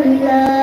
আল্লাহ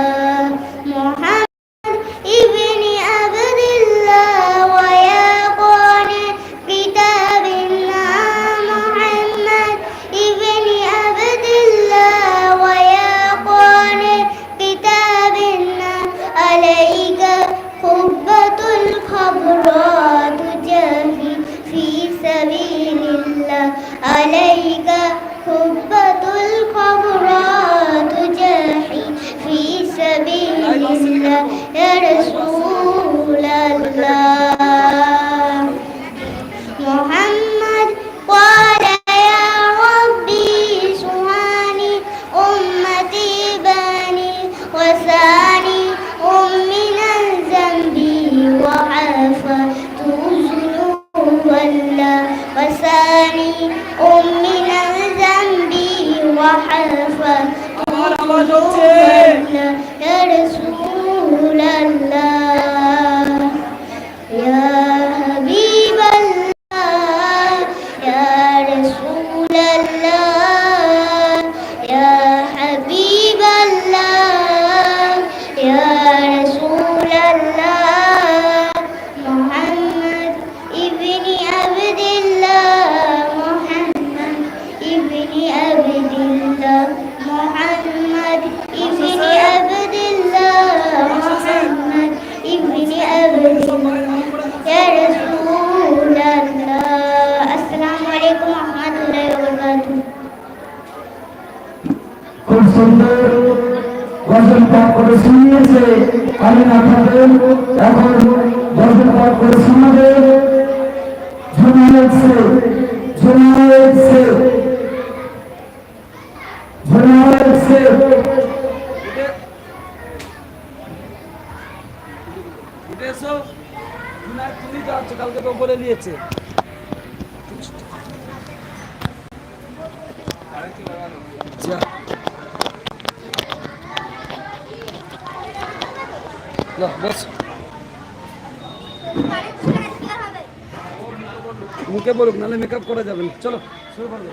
মুখে বলুক, নাহলে মেকআপ করা যাবে না। চলো, শুরু করবে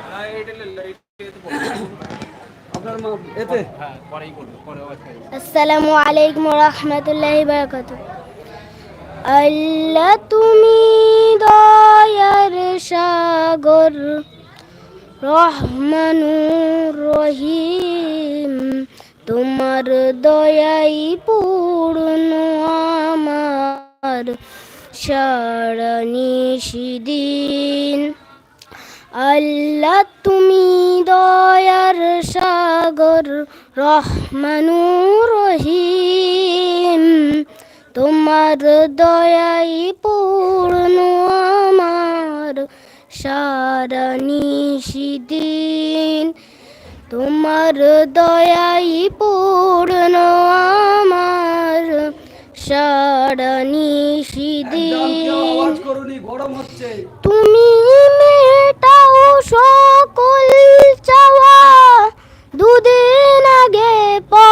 আসসালামু আলাইকুম রহমতুল্লাহ বারকাত আল্লাহ তুমি দয়ার সাগর। রহমানুর রহিম তোমার দয়াই পূর্ণ আমার। সারা নিশিদিন আল্লাহ তুমি দয়ার সাগর রহমানুর রহিম তোমার দয়াই পূর্ণ আমার। সারা নিশিদিন তোমার দয়াই পূর্ণ আমার। সারা নিশিদিন তুমি মেটাও সকল চাওয়া। দুদিন আগে পরে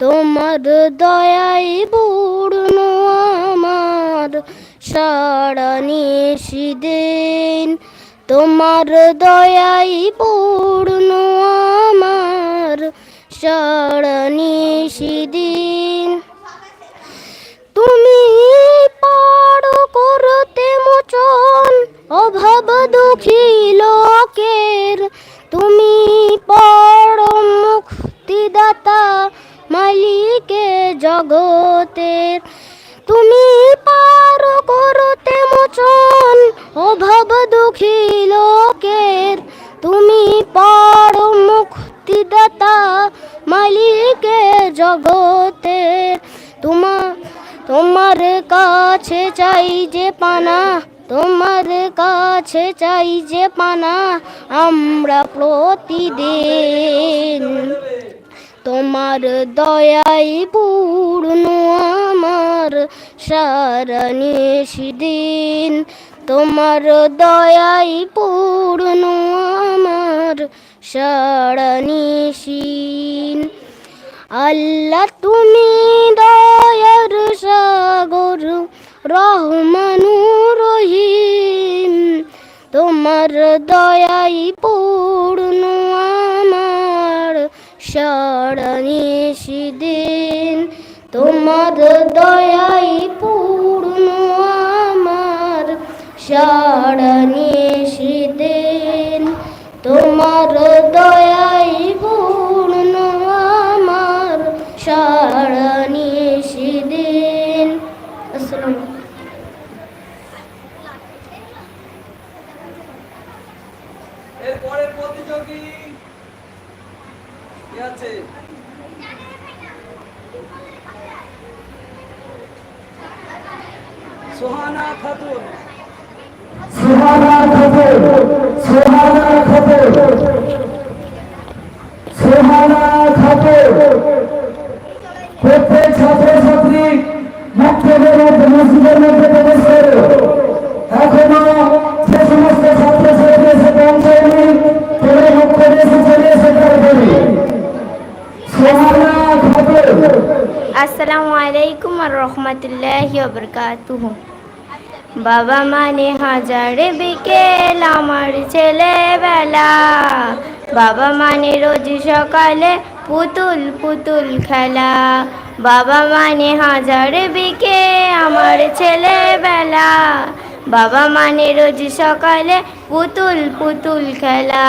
তোমার দয়াই পূর্ণ আমার। সারা নিশিদিন তোমার দয়াই পূর্ণ আমার। সারা নিশিদিন তুমি পাড়ো করতে কাছে চাই যে পানা, তোমার কাছে চাই যে পানা, আমরা প্রতিদিন তোমার দয়াই পূর্ণ আমার সারা দিন। তোমার দয়াই পূর্ণ আমার সারা আল্লাহ, তুমি দয়ার সাগর রহমানু রহিম তোমার দয়াই পূর্ণ আমার দিন তোমার দয়াই পূর্ণ আমার দিন তোমার দয়াই পূর্ণ আমার দিন আসসালামু আলাইকুম আর রহমতুল্লাহ বরকাতুহ। বাবা মানে হাজার বিকেল আমার ছেলেবেলা। বাবা মানে রোজ সকালে পুতুল পুতুল খেলা। বাবা মানে হাজার বিকে আমার ছেলেবেলা। বাবা মানে রোজ সকালে পুতুল পুতুল খেলা।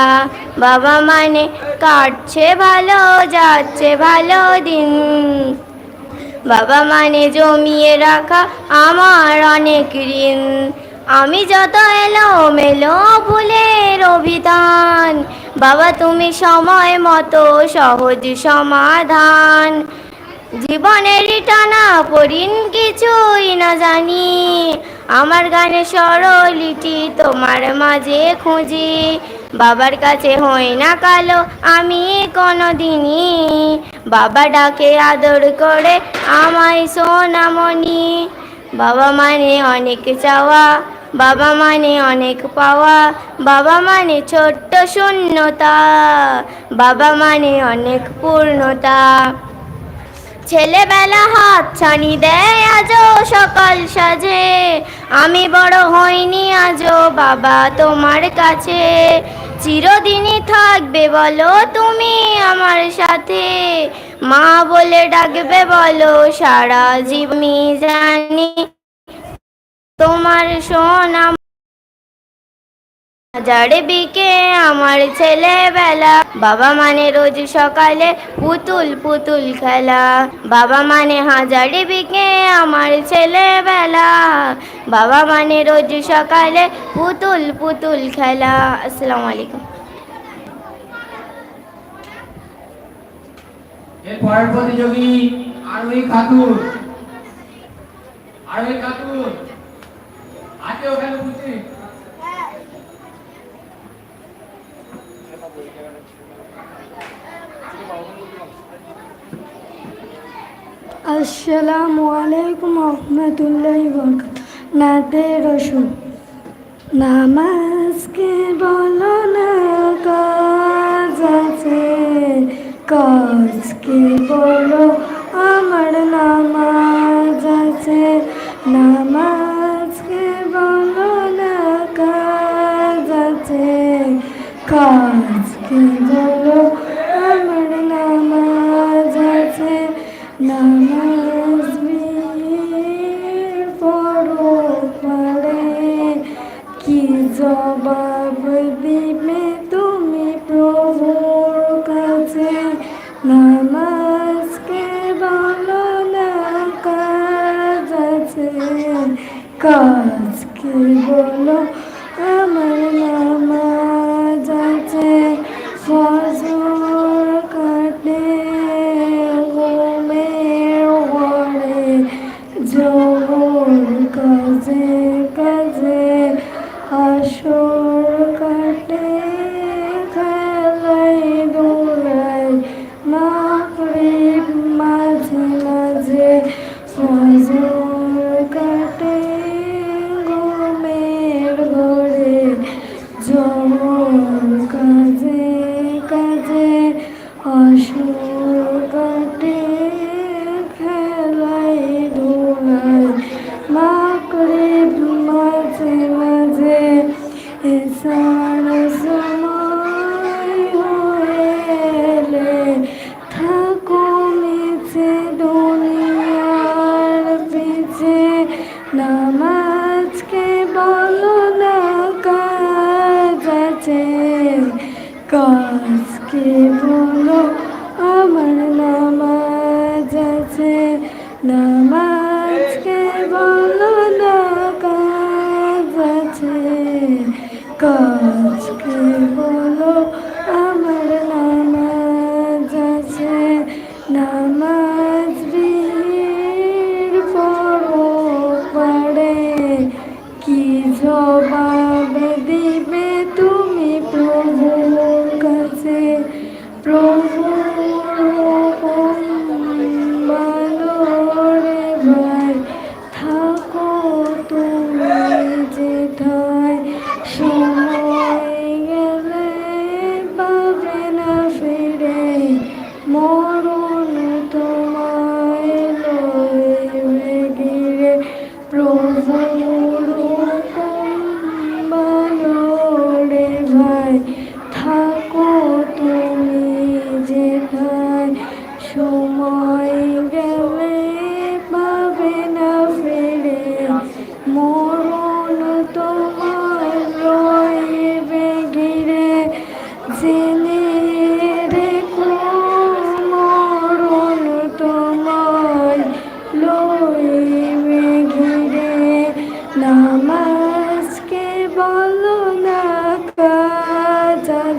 বাবা মানে কাটছে ভালো, যাচ্ছে ভালো দিন। বাবা মানে জমিয়ে রাখা আমার অনেক ঋণ। আমি যত এলো মেলো ভুলের অভিধান, বাবা তুমি সময় মতো সহজ সমাধান। জীবনের টানা পড়িন কিছুই না জানি, আমার গানে সরলিটি তোমার মাঝে খুঁজি। বাবার কাছে হই না কালো, আমি কোনো দিনই বাবা ডাকে আদর করে, আমায় সোনামণি বাবা মানে অনেক চাওয়া, বাবা মানে অনেক পাওয়া, বাবা মানে ছোট্ট শূন্যতা, বাবা মানে অনেক পূর্ণতা। ছেলেবেলা হাত ছানি দেয় আজও সকাল সাজে, আমি বড় হইনি আজও বাবা তোমার কাছে। চিরদিনই থাকবে, বলো তুমি আমার সাথে। মা বলে ডাকবে, বলো সারা জীবনী জানি। তোমার সোনা হাজার বিকে আমার ছেলেবেলা। বাবা মানে রোজ সকালে পুতুল পুতুল খেলা। বাবা মানে হাজার বিকে আমার ছেলেবেলা। বাবা মানে রোজ সকালে পুতুল পুতুল খেলা। আসসালামু আলাইকুম। এর পরের প্রতিযোগী আরোহী খাতুন। আরোহী খাতুন আছে ওখানে আসসালামু আলাইকুম রহমতুল্লাহ বরকাত নাতে রসুন নামাজকে বলো না কাজ আছে কাজকে বলো Oh. 꽃이 피고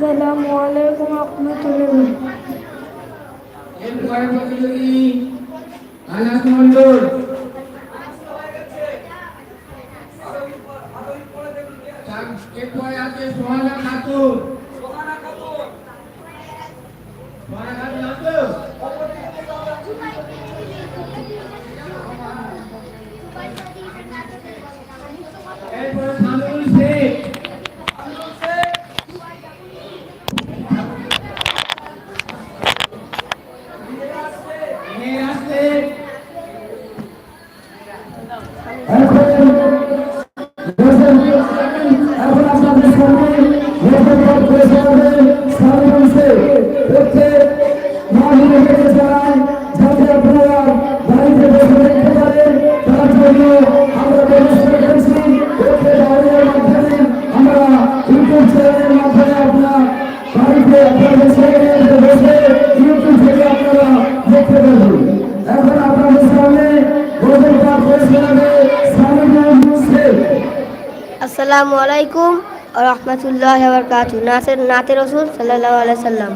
আসসালামু আলাইকুম রহমতুল্লাহ। এরপরে প্রতিযোগী আনাস মন্ডল নাচু নাচের নাতে রসুল সাল্লাহ আলাইসাল্লাম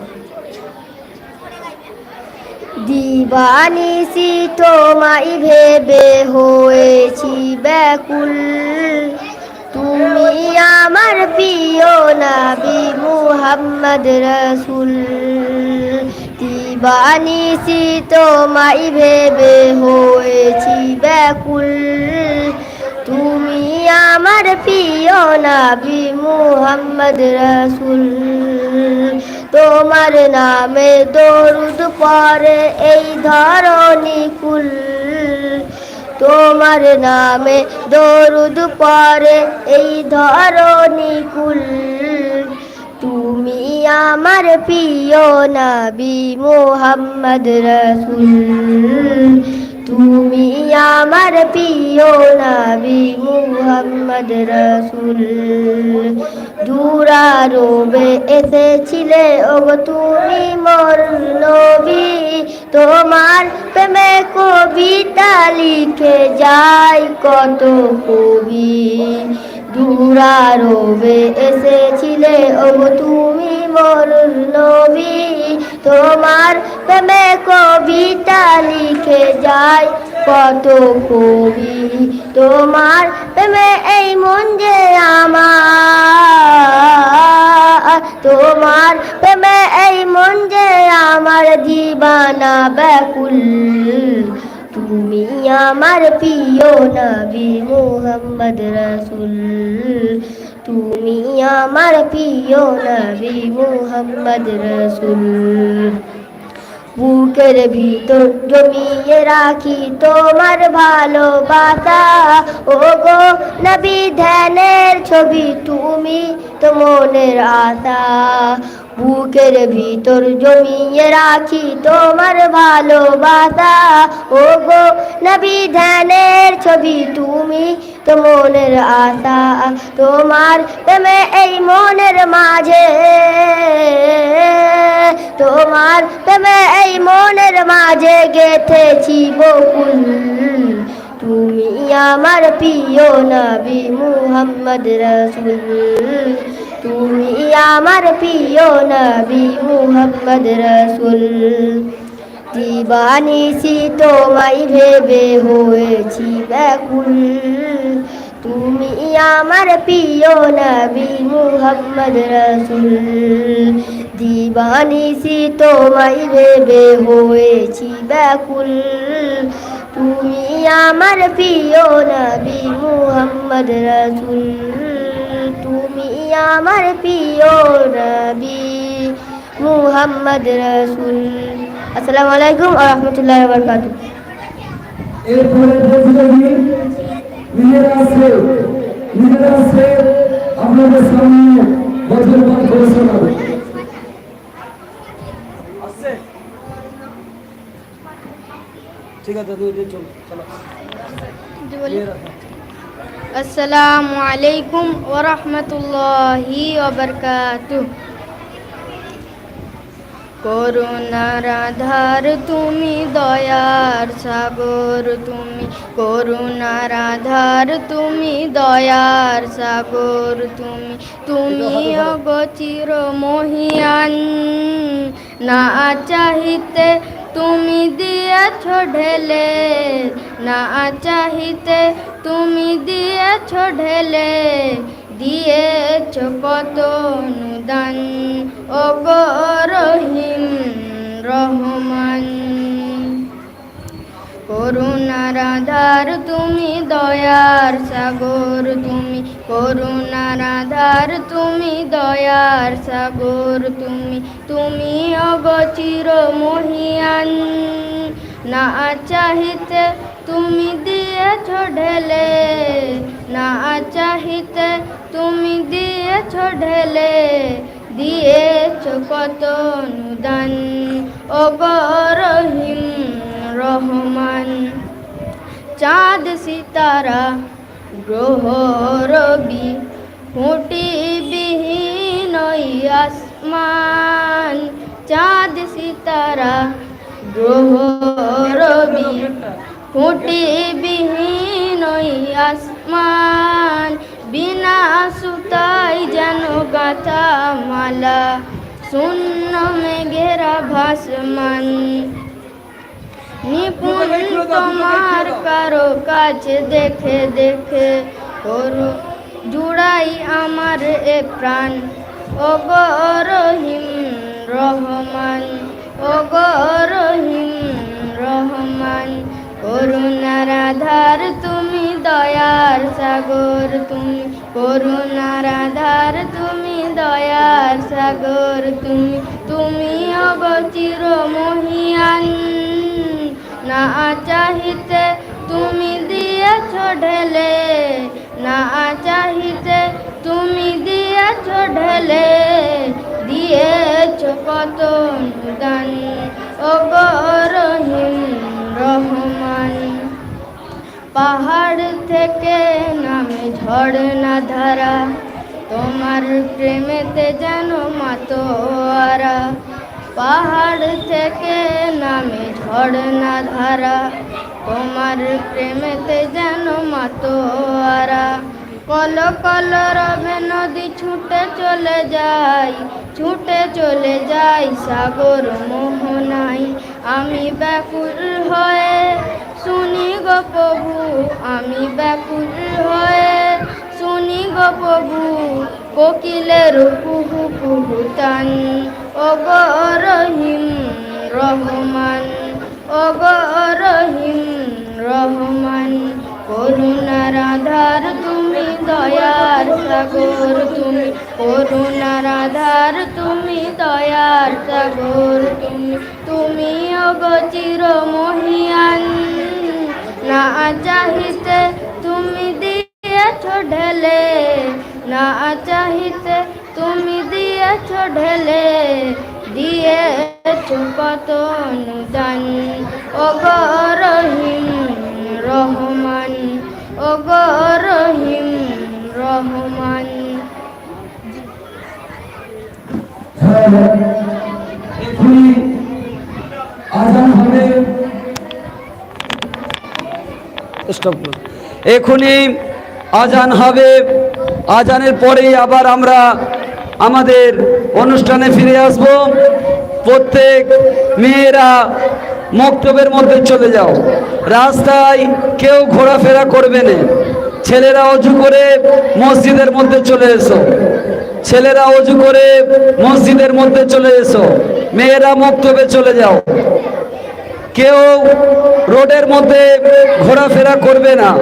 দিবানিসি তোমাই ভেবে হয়েছি ব্যাকুল। তুমি আমার প্রিয় নাবি মুহাম্মদ রসুল। দিবানি দিবানিসি তোমাই ভেবে হয়েছি ব্যাকুল। তুমি আমার প্রিয় নাবি মুহাম্মদ রসুল তোমার নামে দরুদ পরে এই ধরণী কুল। তোমার নামে দরুদ পরে এই ধরণী কুল। তুমি আমার প্রিয় নাবি মোহাম্মদ রসুল তুমি আমার প্রিয় নাবি মুহাম্মদ রসুল। দূরারোবে এসেছিলে ও তুমি মোর নবী। তোমার প্রেমে কবিতা লিখে যাই কত কবি। দূরারোবে এসেছিলে ওগো তুমি মোর নবী। তোমার প্রেমে কবিতা লিখে যায় কত কবি। তোমার প্রেমে এই মন যে আমার। তোমার প্রেমে এই মন যে আমার। জীবানা ব্যাকুল। তুমি আমার প্রিয় নবী মোহাম্মদ রসুল। তুমি আমার প্রিয় নবী মোহাম্মদ রসুল। বুকের ভিতর জমিয়ে রাখি তোমার ভালোবাসা। ও গো নবী, ধ্যানের ছবি তুমি তো মনের আশা। বুকের ভিতর জমিয়ে রাখি তোমার ভালোবাসা। ও গো নবী ধ্যানের ছবি তুমি তো মনের আশা, তোমার প্রেমে এই মনের মাঝে। তোমার প্রেমে এই মনের মাঝে গেথেছি বকুল। তুমি আমার প্রিয় নবী মুহাম্মদ রসুল। তুমি আমার প্রিয় নবী মুহাম্মদ রসুল। দিবানিসি তোমায় ভেবে হয়েছি ব্যাকুল। তুমি আমার প্রিয় নবী মুহাম্মদ রসুল। দিবানিসি তোমায় ভেবে হয়েছি ব্যাকুল। তুমি আমার প্রিয় নবী মুহাম্মদ রসুল। আমার প্রিয় নবী মুহাম্মদ রসুল আসসালামু আলাইকুম আ রহমতুল্লাহ বরকাতু এরপরে প্রতিযোগী নিজেরা আছে নিজেরা আছে আপনাদের সামনে বজ্রপাত করে শোনাবে আসছে ঠিক আছে দুই দিন চলো চলো দিয়ে রাখো। আসসালামু আলাইকুম ওয়া রাহমাতুল্লাহি ওয়া বারাকাতুহু। করুণার আধার তুমি, দয়ার সাগর তুমি, করুণার আধার তুমি, দয়ার সাগর তুমি তুমি অগচির মহিয়ান। না চাহিতে তুমি দিয়েছ ঢেলে না চাহিতে তুমি দিয়েছ ঢেলে দিয়েছ কত অনুদান ও রহিম রহমান। করুণার আধার তুমি দয়ার সাগর, তুমি করুণার আধার তুমি দয়ার সাগর, তুমি তুমি অগচির মহিয়ান। না চাহিতে তুমি দিয়েছ ঢেলে, না চাহিতে তুমি দিয়েছ ঢেলে, দিয়েছ কত অনুদান। ও রহমান। চাঁদ, সিতারা, গ্রহ, রবি ফুটি বিহীন আসমান। চাঁদ, সিতারা, গ্রহ, রবি ফুটি বিহীন আসমান। বিনা সুতাই যেন গাথা মালা, শূন্য মেঘেরা ভাসমান নিপুণ তোমার কারও কাছে দেখে দেখে করো। জুড়াই আমার এ প্রাণ। ও রহিম রহমান ও রহিম রহমান করুণার আধার তুমি দয়ার সাগর, তুমি করুণার আধার তুমি দয়ার সাগর, তুমি তুমি অগচির মহিয়ান না চাহিতে তুমি দিয়েছ ঢেলে, না চাহিতে তুমি দিয়েছ ঢেলে, দিয়েছ কত দান ও রহিম রহমান। পাহাড় থেকে নামে ঝর্ণা ধারা, তোমার প্রেমেতে যেন মাতোয়ারা। পাহাড় থেকে নামে ঝর্ণা ধারা, তোমার প্রেমেতে যেন মাতোয়ারা। কল কল রবে নদী ছুটে চলে যাই, ছুটে চলে যাই সাগর মোহনাই আমি ব্যাকুল হয়ে, শুনি গো প্রভু, আমি ব্যাকুল হয়ে, শুনি গো প্রভু, কোকিলের কুহু কুহু তান ও গো রহিম রহমান ও গো রহিম রহমান করুণার আধার তুমি দয়ার সাগর, তুমি করুণার আধার তুমি দয়ার সাগর, তুমি তুমি অগচির মহিয়ান না চাহিতে তুমি দিয়েছ ঢেলে, না চাহিতে দিয়েছ ঢেলে দিয়েছ কত অনুদান। ও গো রহিম রহমান ও গো রহিম রহমান। এখনই আজান হবে। স্টপ করুন। এখনই আজান হবে। আজানের পরেই আবার আমরা আমাদের অনুষ্ঠানে ফিরে আসব। প্রত্যেক মেয়েরা মক্তবের মধ্যে চলে যাও। রাস্তায় কেউ ঘোরাফেরা করবে না। ছেলেরা অজু করে মসজিদের মধ্যে চলে এসো। ছেলেরা অজু করে মসজিদের মধ্যে চলে এসো। মেয়েরা মক্তবে চলে যাও। কেউ রোডের মধ্যে ঘোরাফেরা করবে না।